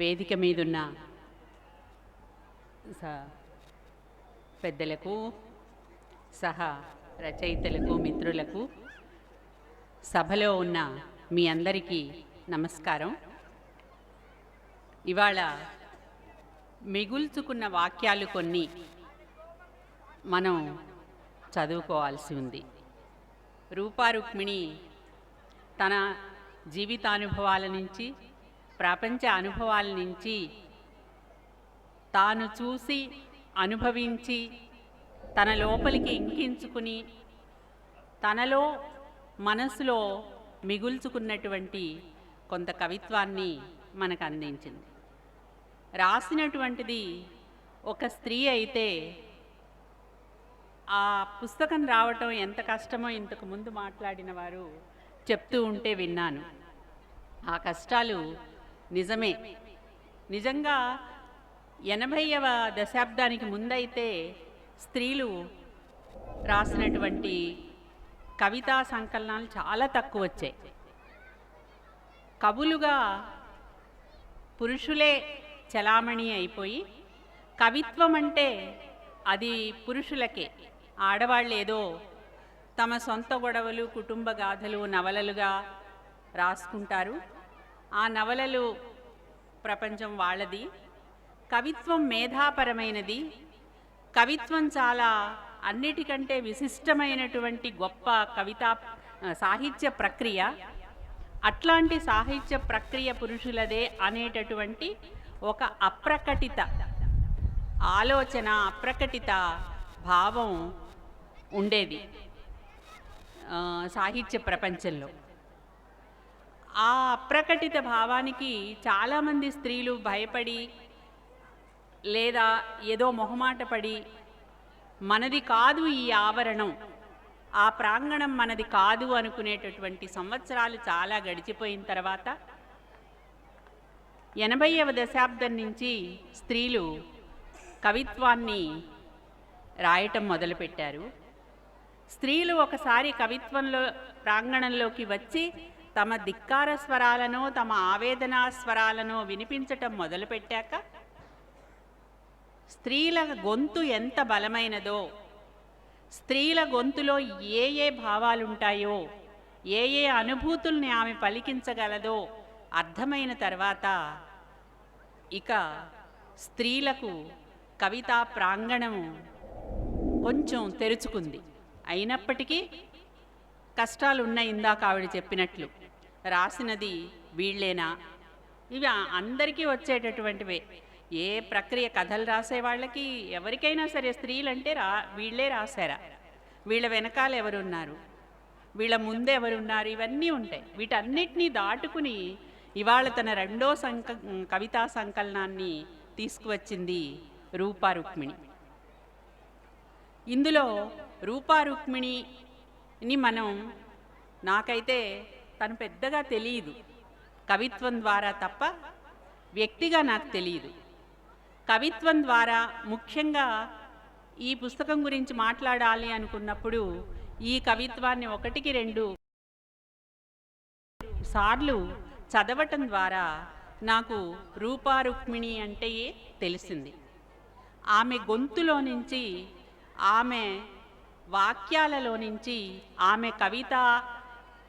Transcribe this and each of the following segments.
వేదిక మీదున్న స పెద్దలకు సహా రచయితలకు మిత్రులకు సభలో ఉన్న మీ అందరికీ నమస్కారం. ఇవాళ మిగుల్చుకున్న వాక్యాలు కొన్ని మనం చదువుకోవాల్సి ఉంది. రూపారుక్మిణి తన జీవితానుభవాల నుంచి ప్రపంచ అనుభవాల నుంచి తాను చూసి అనుభవించి తన లోపలికి ఇంకించుకుని తనలో మనసులో మిగుల్చుకున్నటువంటి కొంత కవిత్వాన్ని మనకు అందించింది. రాసినటువంటిది ఒక స్త్రీ అయితే ఆ పుస్తకం రావటం ఎంత కష్టమో ఇంతకు ముందు మాట్లాడిన వారు చెప్తూ ఉంటే విన్నాను. ఆ కష్టాలు నిజమే. నిజంగా ఎనభైవ దశాబ్దానికి ముందైతే స్త్రీలు రాసినటువంటి కవితా సంకలనాలు చాలా తక్కువ వచ్చాయి. కవులుగా పురుషులే చలామణి అయిపోయి కవిత్వం అంటే అది పురుషులకే. ఆడవాళ్ళు ఏదో తమ సొంత గొడవలు కుటుంబ గాథలు నవలలుగా రాసుకుంటారు. ఆ నవలలు ప్రపంచం వాళ్ళది. కవిత్వం మేధాపరమైనది. కవిత్వం చాలా అన్నిటికంటే విశిష్టమైనటువంటి గొప్ప కవితా సాహిత్య ప్రక్రియ. అట్లాంటి సాహిత్య ప్రక్రియ పురుషులదే అనేటటువంటి ఒక అప్రకటిత ఆలోచన అప్రకటిత భావం ఉండేది సాహిత్య ప్రపంచంలో. ఆ అప్రకటిత భావానికి చాలామంది స్త్రీలు భయపడి లేదా ఏదో మొహమాట పడి మనది కాదు ఈ ఆవరణం. ఆ ప్రాంగణం మనది కాదు అనుకునేటటువంటి సంవత్సరాలు చాలా గడిచిపోయిన తర్వాత ఎనభైవ దశాబ్దం నుంచి స్త్రీలు కవిత్వాన్ని రాయటం మొదలుపెట్టారు. స్త్రీలు ఒకసారి కవిత్వంలో ప్రాంగణంలోకి వచ్చి తమ ధిక్కార స్వరాలను తమ ఆవేదనా స్వరాలను వినిపించటం మొదలుపెట్టాక స్త్రీల గొంతు ఎంత బలమైనదో స్త్రీల గొంతులో ఏ ఏ భావాలుంటాయో ఏ ఏ అనుభూతుల్ని ఆమె పలికించగలదో అర్థమైన తర్వాత ఇక స్త్రీలకు కవితా ప్రాంగణము కొంచెం తెరుచుకుంది. అయినప్పటికీ కష్టాలు ఇందాక ఆవిడ చెప్పినట్లు. రాసినది వీళ్ళేనా? ఇవి అందరికీ వచ్చేటటువంటివే. ఏ ప్రక్రియ కథలు రాసే వాళ్ళకి ఎవరికైనా సరే స్త్రీలంటే రా వీళ్ళే రాశారా? వీళ్ళ వెనకాల ఎవరున్నారు? వీళ్ళ ముందే ఎవరున్నారు? ఇవన్నీ ఉంటాయి. వీటన్నిటినీ దాటుకుని ఇవాళ తన రెండో సంక కవితా సంకలనాన్ని తీసుకువచ్చింది రూపా రుక్మిణి. ఇందులో రూపా ఇని మనం నాకైతే తను పెద్దగా తెలియదు. కవిత్వం ద్వారా తప్ప వ్యక్తిగా నాకు తెలియదు. కవిత్వం ద్వారా ముఖ్యంగా ఈ పుస్తకం గురించి మాట్లాడాలి అనుకున్నప్పుడు ఈ కవిత్వాన్ని ఒకటికి రెండు సార్లు చదవటం ద్వారా నాకు రూపా రుక్మిణి అంటే తెలిసింది. ఆమె గొంతులో నుంచి ఆమె వాక్యాలలో నుంచి ఆమె కవిత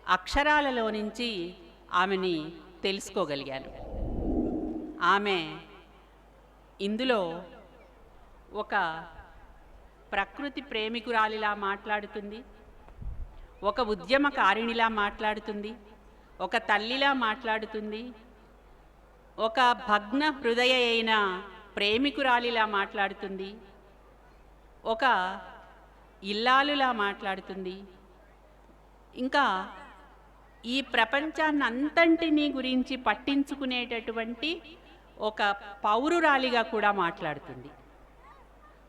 అక్షరాలలో నుంచి ఆమెని తెలుసుకోగలిగాను. ఆమె ఇందులో ఒక ప్రకృతి ప్రేమికురాలిలా మాట్లాడుతుంది ఒక ఉద్యమకారిణిలా మాట్లాడుతుంది ఒక తల్లిలా మాట్లాడుతుంది ఒక భగ్న హృదయ అయిన ప్రేమికురాలిలా మాట్లాడుతుంది ఒక ఇల్లాలులా మాట్లాడుతుంది. ఇంకా ఈ ప్రపంచాన్ని అంతంటినీ గురించి పట్టించుకునేటటువంటి ఒక పౌరురాలిగా కూడా మాట్లాడుతుంది.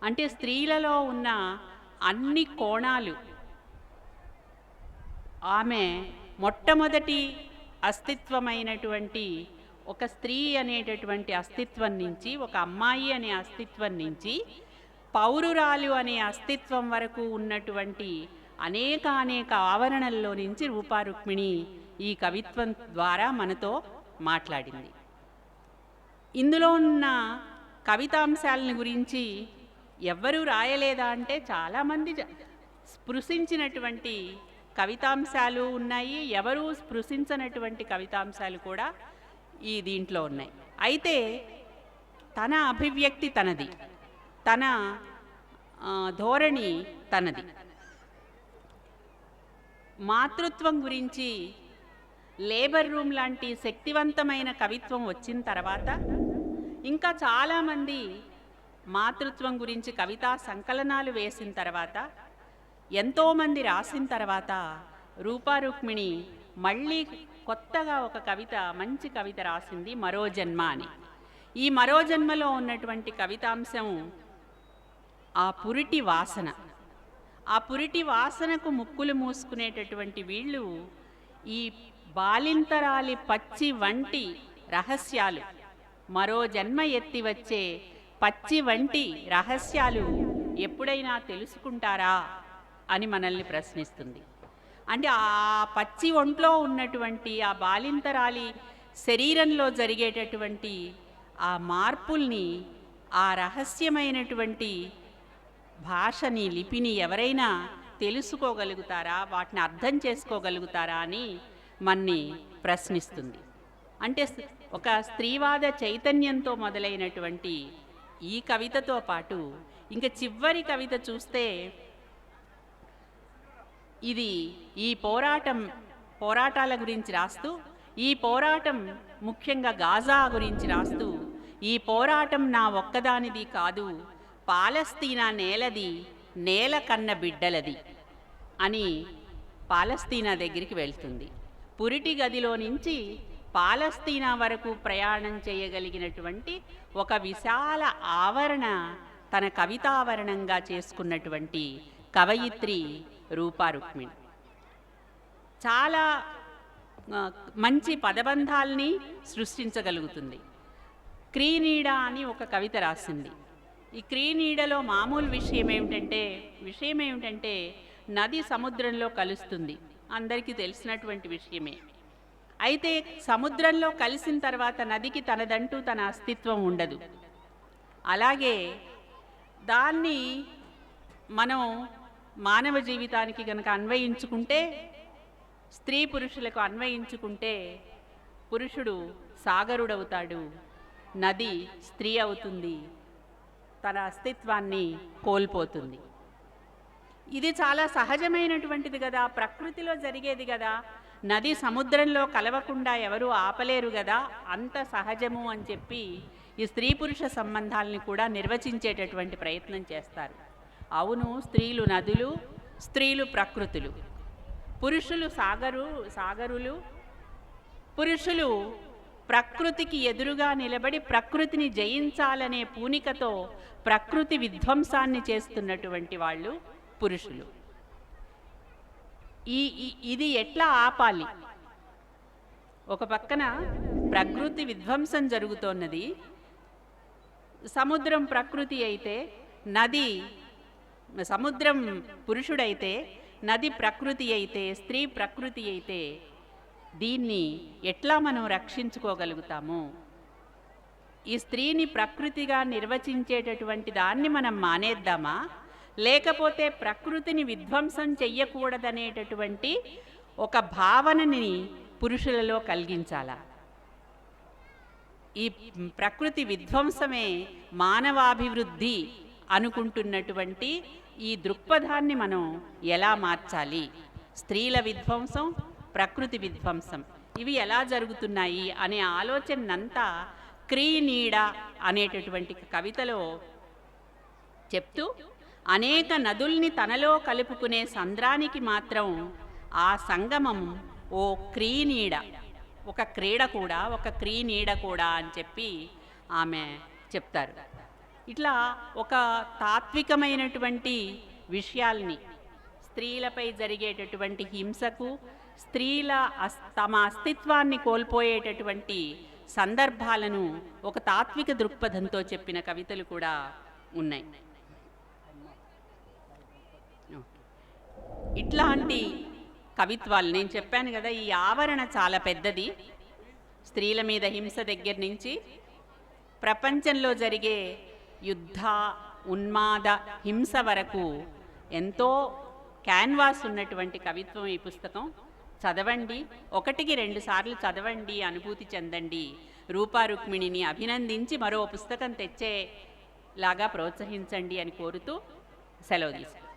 అంటే స్త్రీలలో ఉన్న అన్ని కోణాలు. ఆమె మొట్టమొదటి అస్తిత్వమైనటువంటి ఒక స్త్రీ అనేటటువంటి అస్తిత్వం నుంచి ఒక అమ్మాయి అనే అస్తిత్వం నుంచి పౌరురాలు అనే అస్తిత్వం వరకు ఉన్నటువంటి అనేక అనేక ఆవరణల్లో నుంచి రూపారుక్మిణి ఈ కవిత్వం ద్వారా మనతో మాట్లాడింది. ఇందులో ఉన్న కవితాంశాలను గురించి ఎవ్వరూ రాయలేదా అంటే చాలామంది జ- స్పృశించినటువంటి కవితాంశాలు ఉన్నాయి ఎవరూ స్పృశించనటువంటి కవితాంశాలు కూడా ఈ దీంట్లో ఉన్నాయి. అయితే తన అభివ్యక్తి తనది. తన ధోరణి తనది. మాతృత్వం గురించి లేబర్ రూమ్ లాంటి శక్తివంతమైన కవిత్వం వచ్చిన తర్వాత ఇంకా చాలామంది మాతృత్వం గురించి కవితా సంకలనాలు వేసిన తర్వాత ఎంతోమంది రాసిన తర్వాత రూపారుక్మిణి మళ్ళీ కొత్తగా ఒక కవిత మంచి కవిత రాసింది మరో జన్మ అని. ఈ మరో జన్మలో ఉన్నటువంటి కవితాంశం ఆ పురిటి వాసన. ఆ పురిటి వాసనకు ముక్కులు మూసుకునేటటువంటి వీళ్ళు ఈ బాలింతరాలి పచ్చి వంటి రహస్యాలు. మరో జన్మ ఎత్తి వచ్చే పచ్చి వంటి రహస్యాలు ఎప్పుడైనా తెలుసుకుంటారా అని మనల్ని ప్రశ్నిస్తుంది. అంటే ఆ పచ్చి ఒంట్లో ఉన్నటువంటి ఆ బాలింతరాలి శరీరంలో జరిగేటటువంటి ఆ మార్పుల్ని ఆ రహస్యమైనటువంటి భాషని లిపిని ఎవరైనా తెలుసుకోగలుగుతారా? వాటిని అర్థం చేసుకోగలుగుతారా అని మన్ని ప్రశ్నిస్తుంది. అంటే ఒక స్త్రీవాద చైతన్యంతో మొదలైనటువంటి ఈ కవితతో పాటు ఇంకా చివరి కవిత చూస్తే ఇది ఈ పోరాటం పోరాటాల గురించి రాస్తూ ఈ పోరాటం ముఖ్యంగా గాజా గురించి రాస్తూ ఈ పోరాటం నా ఒక్కదానిది కాదు పాలస్తీనా నేలది నేల కన్న బిడ్డలది అని పాలస్తీనా దగ్గరికి వెళ్తుంది. పురిటి గదిలో నుంచి పాలస్తీనా వరకు ప్రయాణం చేయగలిగినటువంటి ఒక విశాల ఆవరణ తన కవితావరణంగా చేసుకున్నటువంటి కవయిత్రి రూపారుక్మిణి చాలా మంచి పదబంధాల్ని సృష్టించగలుగుతుంది. క్రీనీడ అని ఒక కవిత రాసింది. ఈ క్రీనీడలో మామూలు విషయం ఏమిటంటే విషయం ఏమిటంటే నది సముద్రంలో కలుస్తుంది. అందరికీ తెలిసినటువంటి విషయమే. అయితే సముద్రంలో కలిసిన తర్వాత నదికి తనదంటూ తన అస్తిత్వం ఉండదు. అలాగే దాన్ని మనం మానవ జీవితానికి కనుక అన్వయించుకుంటే స్త్రీ పురుషులకు అన్వయించుకుంటే పురుషుడు సాగరుడవుతాడు. నది స్త్రీ అవుతుంది. తన అస్తిత్వాన్ని కోల్పోతుంది. ఇది చాలా సహజమైనటువంటిది కదా ప్రకృతిలో జరిగేది కదా నది సముద్రంలో కలవకుండా ఎవరూ ఆపలేరు కదా అంత సహజము అని చెప్పి ఈ స్త్రీ పురుష సంబంధాలని కూడా నిర్వచించేటటువంటి ప్రయత్నం చేస్తారు. అవును స్త్రీలు నదులు స్త్రీలు ప్రకృతులు. పురుషులు సాగరు సాగరులు పురుషులు ప్రకృతికి ఎదురుగా నిలబడి ప్రకృతిని జయించాలనే పూనికతో ప్రకృతి విధ్వంసాన్ని చేస్తున్నటువంటి వాళ్ళు పురుషులు. ఈ ఇది ఎట్లా ఆపాలి? ఒక పక్కన ప్రకృతి విధ్వంసం జరుగుతోన్నది. సముద్రం ప్రకృతి అయితే నది సముద్రం పురుషుడైతే నది ప్రకృతి అయితే స్త్రీ ప్రకృతి అయితే దీన్ని ఎట్లా మనం రక్షించుకోగలుగుతాము? ఈ స్త్రీని ప్రకృతిగా నిర్వచించేటటువంటి దాన్ని మనం మానేద్దామా? లేకపోతే ప్రకృతిని విధ్వంసం చెయ్యకూడదనేటటువంటి ఒక భావనని పురుషులలో కలిగించాలా? ఈ ప్రకృతి విధ్వంసమే మానవాభివృద్ధి అనుకుంటున్నటువంటి ఈ దృక్పథాన్ని మనం ఎలా మార్చాలి? స్త్రీల విధ్వంసం ప్రకృతి విధ్వంసం. ఇవి ఎలా జరుగుతున్నాయి అనే ఆలోచనంతా క్రీనీడ అనేటటువంటి కవితలో చెప్తూ అనేక నదుల్ని తనలో కలుపుకునే సంద్రానికి మాత్రం ఆ సంగమం ఓ క్రీనీడ ఒక క్రీడ కూడా ఒక క్రీనీడ కూడా అని చెప్పి ఆమె చెప్తారు. ఇట్లా ఒక తాత్వికమైనటువంటి విషయాల్ని స్త్రీలపై జరిగేటటువంటి హింసకు స్త్రీల తమ అస్తిత్వాన్ని కోల్పోయేటటువంటి సందర్భాలను ఒక తాత్విక దృక్పథంతో చెప్పిన కవితలు కూడా ఉన్నాయి. ఇట్లాంటి కవిత్వాలు నేను చెప్పాను కదా ఈ ఆవరణ చాలా పెద్దది. స్త్రీల మీద హింస దగ్గర నుంచి ప్రపంచంలో జరిగే యుద్ధ ఉన్మాద హింస వరకు ఎంతో క్యాన్వాస్ ఉన్నటువంటి కవిత్వం ఈ పుస్తకం. చదవండి. ఒకటికి రెండు సార్లు చదవండి అనుభూతి చెందండి. రూపా రుక్మిణిని అభినందించి మరో పుస్తకం తెచ్చేలాగా ప్రోత్సహించండి అని కోరుతూ సెలవు తీసుకుంటాను